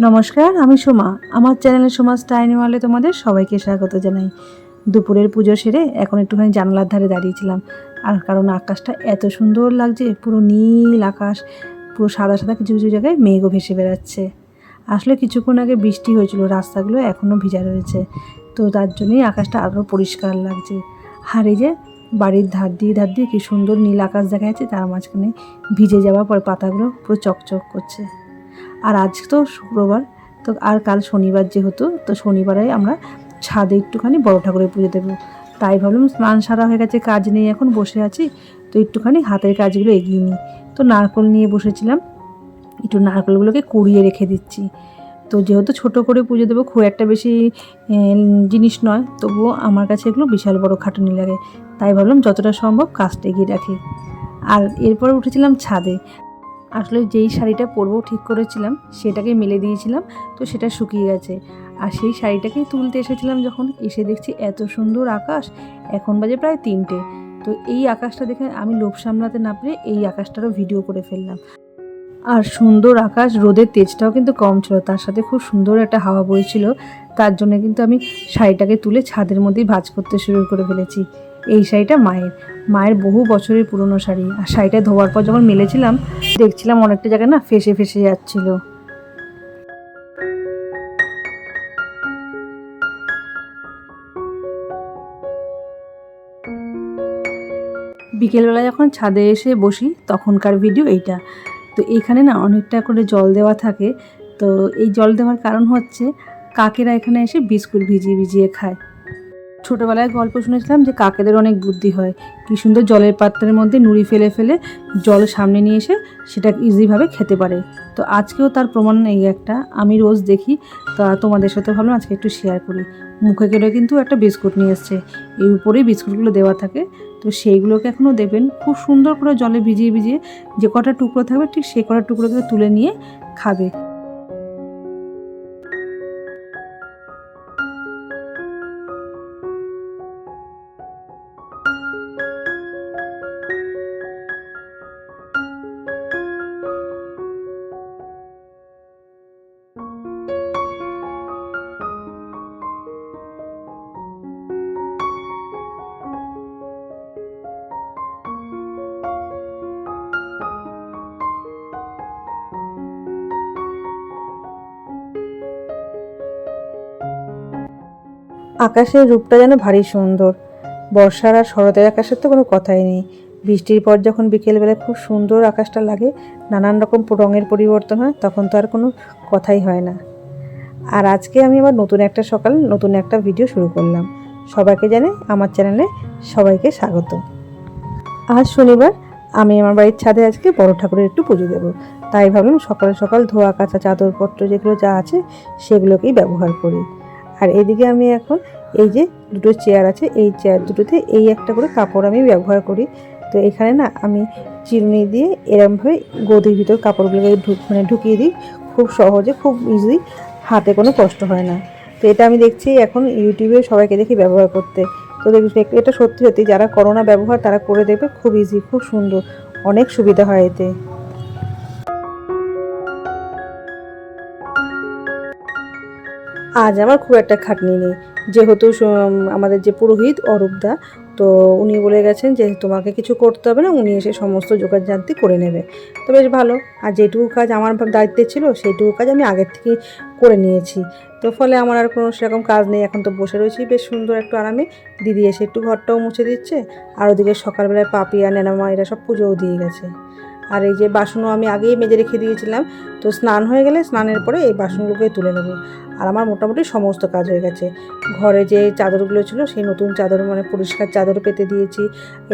নমস্কার, আমি সোমা। আমার চ্যানেলে সোমা স্টাইনিওয়ালে তোমাদের সবাইকে স্বাগত জানাই। দুপুরের পুজো সেরে এখন একটুখানি জানলার ধারে দাঁড়িয়েছিলাম। আর কারণ আকাশটা এত সুন্দর লাগছে, পুরো নীল আকাশ, পুরো সাদা সাদা কিছু কিছু জায়গায় মেঘও ভেসে বেড়াচ্ছে। আসলে কিছুক্ষণ আগে বৃষ্টি হয়েছিল, রাস্তাগুলো এখনও ভিজা রয়েছে। তো তার জন্যই আকাশটা আরও পরিষ্কার লাগছে। আর এই যে বাড়ির ধার দিয়ে ধার দিয়ে কি সুন্দর নীল আকাশ দেখা যাচ্ছে, তার মাঝখানে ভিজে যাওয়ার পর পাতাগুলো পুরো চকচক করছে। আর আজ তো শুক্রবার, তো আর কাল শনিবার যেহেতু, তো শনিবারে আমরা ছাদে একটুখানি বড় ঠাকুরের পুজো দেবো। তাই ভাবলাম স্নান সারা হয়ে গেছে, কাজ নেই, এখন বসে আছি, তো একটুখানি হাতের কাজগুলো এগিয়ে নিই। তো নারকল নিয়ে বসেছিলাম, একটু নারকলগুলোকে কুড়িয়ে রেখে দিচ্ছি। তো যেহেতু ছোট করে পুজো দেবো, খুব একটা বেশি জিনিস নয়, তবুও আমার কাছে এগুলো বিশাল বড় খাটুনি লাগে। তাই ভাবলাম যতটা সম্ভব কাজটা এগিয়ে রাখি। আর এরপর উঠেছিলাম ছাদে। আসলে যেই শাড়িটা পরবো ঠিক করেছিলাম, সেটাকে মেলে দিয়েছিলাম, তো সেটা শুকিয়ে গেছে। আর সেই শাড়িটাকেই তুলতে এসেছিলাম যখন, এসে দেখছি এত সুন্দর আকাশ, এখন বাজে প্রায় তিনটে। তো এই আকাশটা দেখে আমি লোভ সামলাতে না পেরে এই আকাশটারও ভিডিও করে ফেললাম। আর সুন্দর আকাশ, রোদের তেজটাও কিন্তু কম ছিল, তার সাথে খুব সুন্দর একটা হাওয়া বইছিল, তার জন্য কিন্তু আমি শাড়িটাকে তুলে ছাদের মধ্যেই ভাঁজ করতে শুরু করে ফেলেছি। এই শাড়িটা মায়ের। মায়ের বহু বছরের পুরনো শাড়ি। আর শাড়িটা ধোয়ার পর যখন মেলেছিলাম, দেখছিলাম অনেকটা জায়গায় না ফেসে ফেসে যাচ্ছিল। বিকেলবেলা যখন ছাদে এসে বসি, তখনকার ভিডিও এইটা। তো এইখানে না অনেকটা করে জল দেওয়া থাকে। তো এই জল দেওয়ার কারণ হচ্ছে, কাকেরা এখানে এসে বিস্কুট ভিজিয়ে ভিজিয়ে খায়। ছোটোবেলায় গল্প শুনেছিলাম যে কাকেদের অনেক বুদ্ধি হয়। কী সুন্দর জলের পাত্রের মধ্যে নুড়ি ফেলে ফেলে জল সামনে নিয়ে এসে সেটা ইজিভাবে খেতে পারে। তো আজকেও তার প্রমাণ এই একটা। আমি রোজ দেখি, তা তোমাদের সাথে ভাবলাম আজকে একটু শেয়ার করি। মুখে গেলে কিন্তু একটা বিস্কুট নিয়ে এসছে। এই উপরেই বিস্কুটগুলো দেওয়া থাকে। তো সেইগুলোকে এখনও দেবেন। খুব সুন্দর করে জলে ভিজিয়ে ভিজিয়ে যে কটা টুকরো থাকবে ঠিক সেই কটা টুকরোকে তুলে নিয়ে খাবে। আকাশের রূপটা যেন ভারী সুন্দর। বর্ষার আর শরতের আকাশের তো কোনো কথাই নেই। বৃষ্টির পর যখন বিকেলবেলায় খুব সুন্দর আকাশটা লাগে, নানান রকম রঙের পরিবর্তন হয়, তখন তো আর কোনো কথাই হয় না। আর আজকে আমি আবার নতুন একটা সকাল, নতুন একটা ভিডিও শুরু করলাম। সবাইকে জানে আমার চ্যানেলে সবাইকে স্বাগত। আজ শনিবার, আমি আমার বাড়ির ছাদে আজকে বড় ঠাকুরের একটু পুজো দেবো। তাই ভাবলাম সকাল সকাল ধোয়া কাঁচা চাদরপত্র যেগুলো যা আছে সেগুলোকেই ব্যবহার করি। আর এদিকে আমি এখন এই যে দুটো চেয়ার আছে, এই চেয়ার দুটোতে এই একটা করে কাপড় আমি ব্যবহার করি। তো এখানে না আমি চিরুনি দিয়ে এরমভাবে গদির ভিতর কাপড়গুলোকে ঢুক মানে ঢুকিয়ে দিই। খুব সহজে, খুব ইজি হাতে কোনো কষ্ট হয় না। তো এটা আমি দেখছি এখন ইউটিউবে সবাইকে দেখি ব্যবহার করতে। তো এটা সত্যি সত্যি যারা করোনা ব্যবহার তারা করে দেখবে, খুব ইজি খুব সুন্দর, অনেক সুবিধা হয় এতে। আজ আমার খুব একটা খাটনি নেই। যেহেতু আমাদের যে পুরোহিত অরূপদা, তো উনি বলে গেছেন যে তোমাকে কিছু করতে হবে না, উনি এসে সমস্ত যোগাযোগ জানতি করে নেবে। তো বেশ ভালো, আর যেটুকু কাজ আমার দায়িত্বে ছিল, সেইটুকু কাজ আমি আগের থেকে করে নিয়েছি। তো ফলে আমার আর কোনো সেরকম কাজ নেই, এখন তো বসে রয়েছি বেশ সুন্দর একটু আরামে। দিদি এসে একটু ঘরটাও মুছে দিচ্ছে, আর ওদিকে সকালবেলায় পাপিয়া নেনামা এরা সব পুজোও দিয়ে গেছে। আর এই যে বাসনও আমি আগেই মেজে রেখে দিয়েছিলাম, তো স্নান হয়ে গেলে স্নানের পরে এই বাসনগুলোকে তুলে নেব। আর আমার মোটামুটি সমস্ত কাজ হয়ে গেছে। ঘরে যে চাদরগুলো ছিল, সেই নতুন চাদর মানে পরিষ্কার চাদর পেতে দিয়েছি।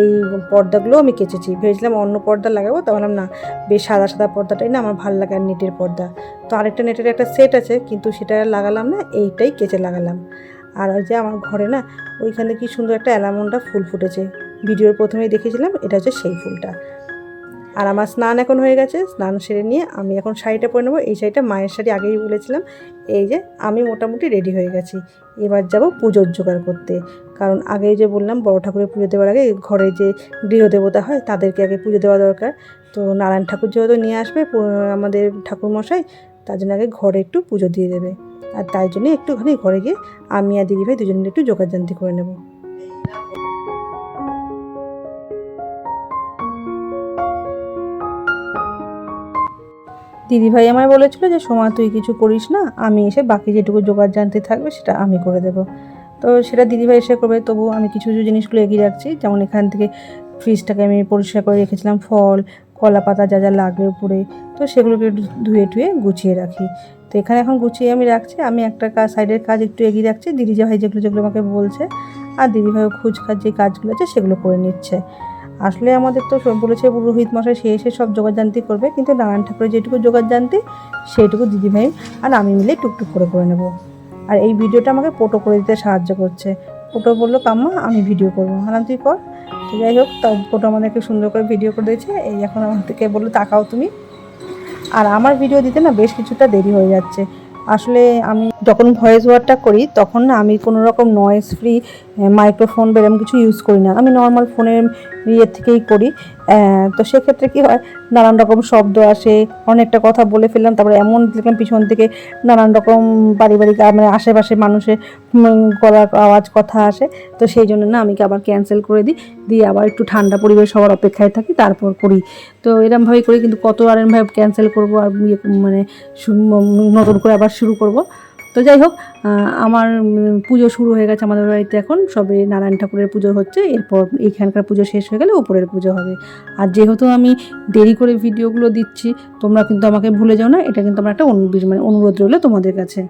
এই পর্দাগুলোও আমি কেচেছি। ভেবেছিলাম অন্য পর্দা লাগাবো, তা বললাম না, বেশ সাদা সাদা পর্দাটাই না আমার ভালো লাগে আর নেটের পর্দা। তো আরেকটা নেটের একটা সেট আছে, কিন্তু সেটা লাগালাম না, এইটাই কেচে লাগালাম। আর ওই যে আমার ঘরে না, ওইখানে কি সুন্দর একটা অ্যালামন্ডা ফুল ফুটেছে। ভিডিওর প্রথমেই দেখেছিলাম, এটা হচ্ছে সেই ফুলটা। আর আমার স্নান এখন হয়ে গেছে, স্নান সেরে নিয়ে আমি এখন শাড়িটা পরে নেব। এই শাড়িটা মায়ের শাড়ি আগেই বলেছিলাম। এই যে আমি মোটামুটি রেডি হয়ে গেছি। এবার যাব পুজোর জোগাড় করতে। কারণ আগেই যে বললাম, বড় ঠাকুরের পুজো দেওয়ার আগে ঘরে যে গৃহদেবতা হয়, তাদেরকে আগে পুজো দেওয়া দরকার। তো নারায়ণ ঠাকুর যেহেতু নিয়ে আসবে আমাদের ঠাকুর মশাই তার জন্য আগে ঘরে একটু পুজো দিয়ে দেবে। আর তাই জন্য একটুখানি ঘরে গিয়ে আমি আর দিদিভাই দুজনে একটু যোগাযান্তি করে নেব। দিদিভাই আমায় বলেছিল যে, সোমা, তুই কিছু করিস না, আমি এসে বাকি যেটুকু জোগাড় জানতে থাকবে, সেটা আমি করে দেবো। তো সেটা দিদিভাই এসে করবে। তবু আমি কিছু কিছু জিনিসগুলো এগিয়ে রাখছি। যেমন এখান থেকে ফ্রিজটাকে আমি পরিষ্কার করে রেখেছিলাম, ফল কলা পাতা যা যা লাগবে উপরে, তো সেগুলোকে ধুয়ে টুয়ে গুছিয়ে রাখি। তো এখানে এখন গুছিয়ে আমি রাখছি। আমি একটা কাজ সাইডের কাজ একটু এগিয়ে রাখছি। দিদি ভাই যেগুলো যেগুলো আমাকে বলছে, আর দিদিভাইও খুচখাচ যে কাজগুলো আছে, সেগুলো করে নিচ্ছে। আসলে আমাদের তো বলেছে পুরোহিত মশাই, সে এসে সব যোগাযান্তি করবে। কিন্তু নারায়ণ ঠাকুরের যেটুকু যোগাযান্তি সেইটুকু দিদিভাই আর আমি মিলে টুকটুক করে করে নেব। আর এই ভিডিওটা আমাকে ফটো করে দিতে সাহায্য করছে। ফটো বলল, কাম্মা, আমি ভিডিও করব। হারাম তুই কর। যাই হোক, তো ফটো আমাদেরকে সুন্দর করে ভিডিও করে দিয়েছে। এই এখন আমার থেকে বলল, তাকাও তুমি। আর আমার ভিডিও দিতে না বেশ কিছুটা দেরি হয়ে যাচ্ছে। আসলে আমি যখন ভয়েস ওয়ার্ডটা করি, তখন না আমি কোনো রকম নয়েজ ফ্রি মাইক্রোফোন বা এরকম কিছু ইউজ করি না। আমি নর্মাল ফোনের ইয়ের থেকেই করি। তো সেক্ষেত্রে কী হয়? নানান রকম শব্দ আসে, অনেকটা কথা বলে ফেললাম, তারপরে এমন দেখলাম পিছন থেকে নানান রকম পারিবারিক মানে আশেপাশে মানুষের গলার আওয়াজ, কথা আসে। তো সেই জন্য না, আমি কি আবার ক্যান্সেল করে দিই, দিয়ে আবার একটু ঠান্ডা পরিবেশ হওয়ার অপেক্ষায় থাকি, তারপর করি। তো এরমভাবেই করি, কিন্তু কত আর এরমভাবে ক্যান্সেল করব আর ইয়ে মানে নতুন করে আবার শুরু করব? তো যাই হোক আমার পুজো শুরু হয়ে গেছে আমাদের বাড়িতে এখন। সবে নারায়ণ ঠাকুরের পুজো হচ্ছে। এরপর এইখানকার পুজো শেষ হয়ে গেলে উপরের পুজো হবে। আর যেহেতু আমি দেরি করে ভিডিওগুলো দিচ্ছি, তোমরা কিন্তু আমাকে ভুলে যাও না। এটা কিন্তু আমার একটা মানে অনুরোধ রইল তোমাদের কাছে।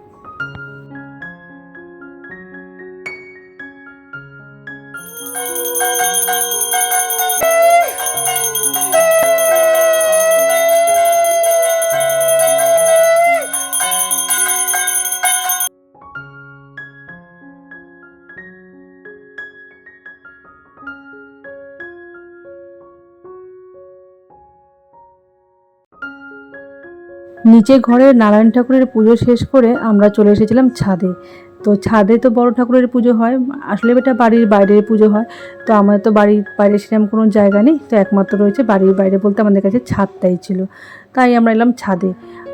নিচে ঘরে নারায়ণ ঠাকুরের পুজো শেষ করে আমরা চলে এসেছিলাম ছাদে। তো ছাদে তো বড় ঠাকুরের পুজো হয়, আসলে এটা বাড়ির বাইরের পুজো হয়। তো আমার তো বাড়ির বাইরে সেরকম কোনো জায়গা নেই, তো একমাত্র রয়েছে বাড়ির বাইরে বলতে আমাদের কাছে ছাদটাই ছিল। তাই আমরা এলাম ছাদে।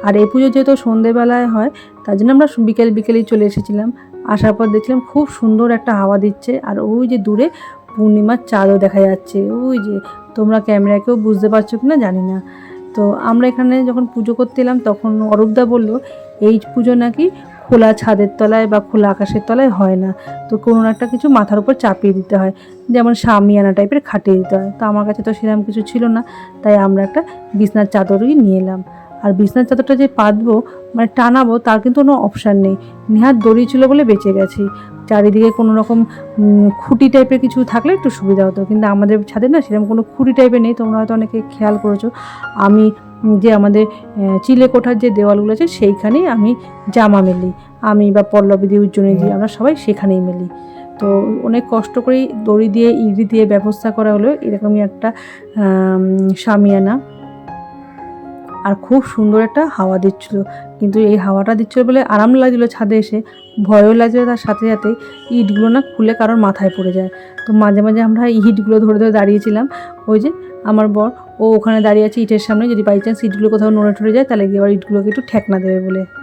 আর এই পুজো যেহেতু সন্ধেবেলায় হয়, তার জন্য আমরা বিকেল বিকেলেই চলে এসেছিলাম। আসার পর দেখছিলাম খুব সুন্দর একটা হাওয়া দিচ্ছে, আর ওই যে দূরে পূর্ণিমার চাঁদও দেখা যাচ্ছে। ওই যে তোমরা ক্যামেরাকেও বুঝতে পারছ কি না জানি না। তো আমরা এখানে যখন পুজো করতে এলাম তখন অরূপদা বলল, এই পুজো নাকি খোলা ছাদের তলায় বা খোলা আকাশের তলায় হয় না। তো কোনো একটা কিছু মাথার উপর চাপিয়ে দিতে হয়। যেমন সামিয়ানা টাইপের খাটিয়ে দিতে হয়। তো আমার কাছে তো সেরকম কিছু ছিল না। তাই আমরা একটা বিছনার চাদরই নিয়ে এলাম। আর বিছনার চাদরটা যে পাতবো মানে টানাবো তার কিন্তু কোনো অপশান নেই। নেহাত দড়ি ছিল বলে বেঁচে গেছি। চারিদিকে কোনো রকম খুঁটি টাইপের কিছু থাকলে একটু সুবিধা হতো। কিন্তু আমাদের ছাদে না সেরকম কোনো খুঁটি টাইপের নেই তোমরা হয়তো অনেকে খেয়াল করেছ। আমি যে আমাদের চিলে কোঠার যে দেওয়ালগুলো আছে সেইখানেই আমি জামা মেলি। আমি বা পল্লবীদি উজ্জ্বনী আমরা সবাই সেখানেই মেলি। তো অনেক কষ্ট করেই দড়ি দিয়ে ইড়ি দিয়ে ব্যবস্থা করা হলো। এরকমই একটা আম, শামিয়ানা আর খুব সুন্দর একটা হাওয়া দিচ্ছিল। কিন্তু এই হাওয়াটা দিচ্ছিল বলে আরাম লাগছিল ছাদে এসে। ভয়ও লাগছিল তার সাথে সাথে ইটগুলো না খুলে কারোর মাথায় পড়ে যায়। তো মাঝে মাঝে আমরা ইটগুলো ধরে ধরে দাঁড়িয়েছিলাম। ওই যে আমার বর, ও ওখানে দাঁড়িয়ে আছে ইটের সামনে। যদি বাই চান্স ইটগুলো কোথাও নড়ে ঠড়ে যায়, তাহলে গিয়ে আবার ইটগুলোকে একটু ঠেকনা দেবে বলে।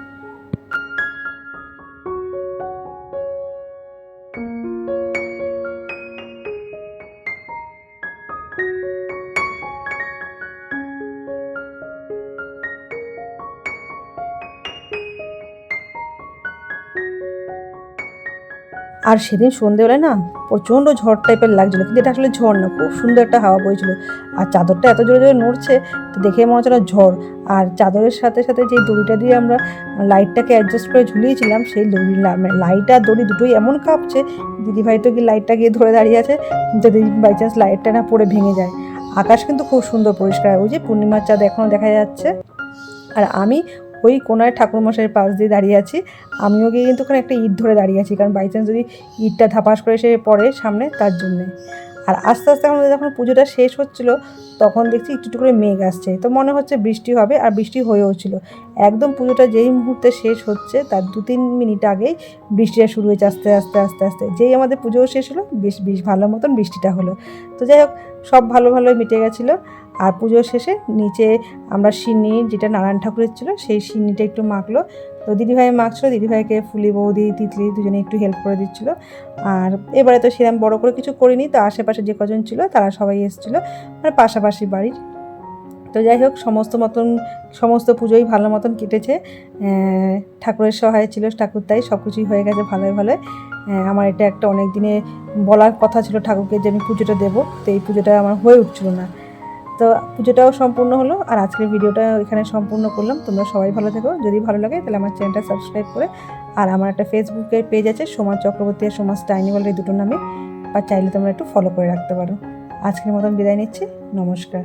আর সেদিন সন্ধেবেলায় না প্রচণ্ড ঝড় টাইপের লাগছিল, কিন্তু এটা আসলে ঝড় না, খুব সুন্দর একটা হাওয়া বইছিল। আর চাদরটা এত জোরে জোরে নড়ছে, তো দেখে মনে হচ্ছিল ঝড়। আর চাদরের সাথে সাথে যে দড়িটা দিয়ে আমরা লাইটটাকে অ্যাডজাস্ট করে ঝুলিয়েছিলাম, সেই দড়ি লাইট আর দড়ি দুটোই এমন কাঁপছে, দিদিভাই তো কি লাইটটা গিয়ে ধরে দাঁড়িয়ে আছে, যদি বাই চান্স লাইটটা না পড়ে ভেঙে যায়। আকাশ কিন্তু খুব সুন্দর পরিষ্কার, ওই যে পূর্ণিমার চাঁদ এখনও দেখা যাচ্ছে। আর আমি ওই কোনায় ঠাকুরমশাইয়ের পাশ দিয়ে দাঁড়িয়ে আছি। আমিও গিয়ে কিন্তু ওখানে একটা ইট ধরে দাঁড়িয়ে আছি, কারণ বাই চান্স যদি ইটটা ধাপাস করে এসে পড়ে সামনে, তার জন্যে। আর আস্তে আস্তে এখন যখন পুজোটা শেষ হচ্ছিল, তখন দেখছি একটু করে মেঘ আসছে। তো মনে হচ্ছে বৃষ্টি হবে, আর বৃষ্টি হয়েও ছিল। একদম পুজোটা যেই মুহূর্তে শেষ হচ্ছে, তার দু তিন মিনিট আগেই বৃষ্টিটা শুরু হয়েছে আস্তে আস্তে আস্তে আস্তে। যেই আমাদের পুজোও শেষ হলো, বেশ বেশ ভালো মতন বৃষ্টিটা হলো। তো যাই হোক, সব ভালো ভালোই মিটে গেছিল। আর পুজোর শেষে নিচে আমরা সিন্নি, যেটা নারায়ণ ঠাকুরের ছিল, সেই সিন্নিটা একটু মাখলো। তো দিদিভাই মাখছিল, দিদিভাইকে ফুলি বৌদি, তিতলি দুজনে একটু হেল্প করে দিচ্ছিল। আর এবারে তো সেরকম বড় করে কিছু করিনি, তো আশেপাশে যে কজন ছিল, তারা সবাই এসেছিল। মানে পাশাপাশি বাড়ির। তো যাই হোক, সমস্ত মতন, সমস্ত পুজোই ভালো মতন কেটেছে। ঠাকুরের সহায় ছিল ঠাকুর তাই সব কিছুই হয়ে গেছে ভালোই ভালো আমার এটা একটা অনেক দিনে বলার কথা ছিল ঠাকুরকে যে আমি পুজোটা দেবো, তো এই পুজোটা আমার হয়ে উঠছিল না। তো পুজোটাও সম্পূর্ণ হলো আর আজকের ভিডিওটা এখানে সম্পূর্ণ করলাম। তোমরা সবাই ভালো থেকো। যদি ভালো লাগে তাহলে আমার চ্যানেলটা সাবস্ক্রাইব করে আর আমার একটা ফেসবুকের পেজ আছে সোমা চক্রবর্তী আর সোমা স্টাইনি বলে এই দুটো নামে। বা চাইলে তোমরা একটু ফলো করে রাখতে পারো। আজকের মতন বিদায় নিচ্ছি। নমস্কার।